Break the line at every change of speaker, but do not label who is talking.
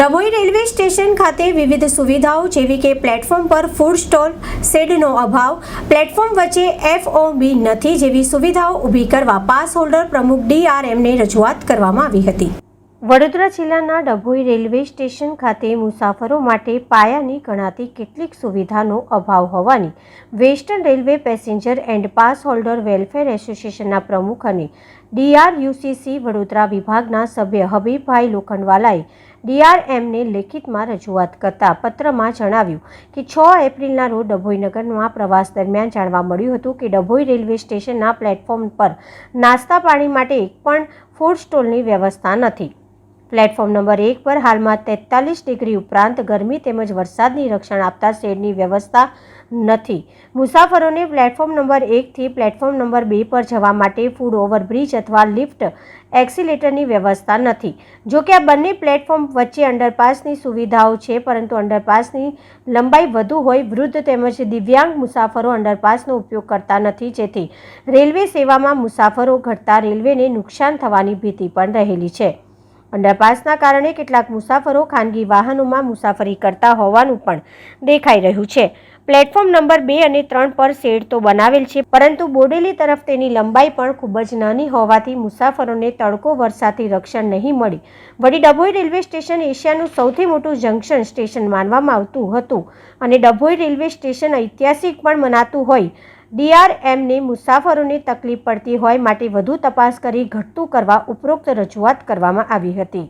Dabhoi railway station ખાતે વિવિધ સુવિધાઓ જેવી કે પ્લેટફોર્મ પર ફૂડ સ્ટોલ શેડનો અભાવ, પ્લેટફોર્મ વચ્ચે એફઓબી નથી જેવી સુવિધાઓ ઊભી કરવા પાસ હોલ્ડર પ્રમુખ ડીઆરએમને રજૂઆત કરવામાં આવી હતી. વડોદરા જિલ્લાના ડભોઈ રેલવે સ્ટેશન ખાતે મુસાફરો માટે પાયાની ગણાતી કેટલીક સુવિધાનો અભાવ હોવાની western railway passenger and pass holder welfare એસોસિએશનના પ્રમુખ અને ડીઆરયુસીસી વડોદરા વિભાગના સભ્ય હબીબભાઈ લોખંડવાલાએ ડીઆરએમને લેખિતમાં રજૂઆત કરતા પત્રમાં જણાવ્યું કે છ એપ્રિલના રોજ ડભોઈ નગરમાં પ્રવાસ દરમિયાન જાણવા મળ્યું હતું કે ડભોઈ રેલવે સ્ટેશનના પ્લેટફોર્મ પર નાસ્તા પાણી માટે એક પણ ફૂડ સ્ટોલની વ્યવસ્થા નથી. પ્લેટફોર્મ નંબર એક પર હાલમાં તેતાલીસ ડિગ્રી ઉપરાંત ગરમી તેમજ વરસાદની રક્ષણ આપતા શેડની વ્યવસ્થા નથી. મુસાફરોને પ્લેટફોર્મ નંબર એકથી પ્લેટફોર્મ નંબર બે પર જવા માટે ફૂડ ઓવરબ્રિજ અથવા લિફ્ટ એક્સિલેટરની વ્યવસ્થા નથી. જો કે આ બંને પ્લેટફોર્મ વચ્ચે અંડરપાસની સુવિધાઓ છે, પરંતુ અંડરપાસની લંબાઈ વધુ હોય વૃદ્ધ તેમજ દિવ્યાંગ મુસાફરો અંડરપાસનો ઉપયોગ કરતા નથી. જેથી રેલવે સેવામાં મુસાફરો ઘટતા રેલવેને નુકસાન થવાની ભીતિ પણ રહેલી છે. અંડરપાસના કારણે કેટલાક મુસાફરો ખાનગી વાહનોમાં મુસાફરી કરતા હોવાનું પણ દેખાઈ રહ્યું છે. પ્લેટફોર્મ નંબર બે અને ત્રણ પર શેડ તો બનાવેલ છે, પરંતુ બોડેલી તરફ તેની લંબાઈ પણ ખૂબ જ નાની હોવાથી મુસાફરોને તડકો વરસાદથી રક્ષણ નહીં મળી. વળી ડભોઈ રેલવે સ્ટેશન એશિયાનું સૌથી મોટું જંકશન સ્ટેશન માનવામાં આવતું હતું અને ડભોઈ રેલવે સ્ટેશન ઐતિહાસિક પણ મનાતું હોય ડીઆરએમને મુસાફરોની તકલીફ પડતી હોય માટે વધુ તપાસ કરી ઘટતું કરવા ઉપરોક્ત રજૂઆત કરવામાં આવી હતી.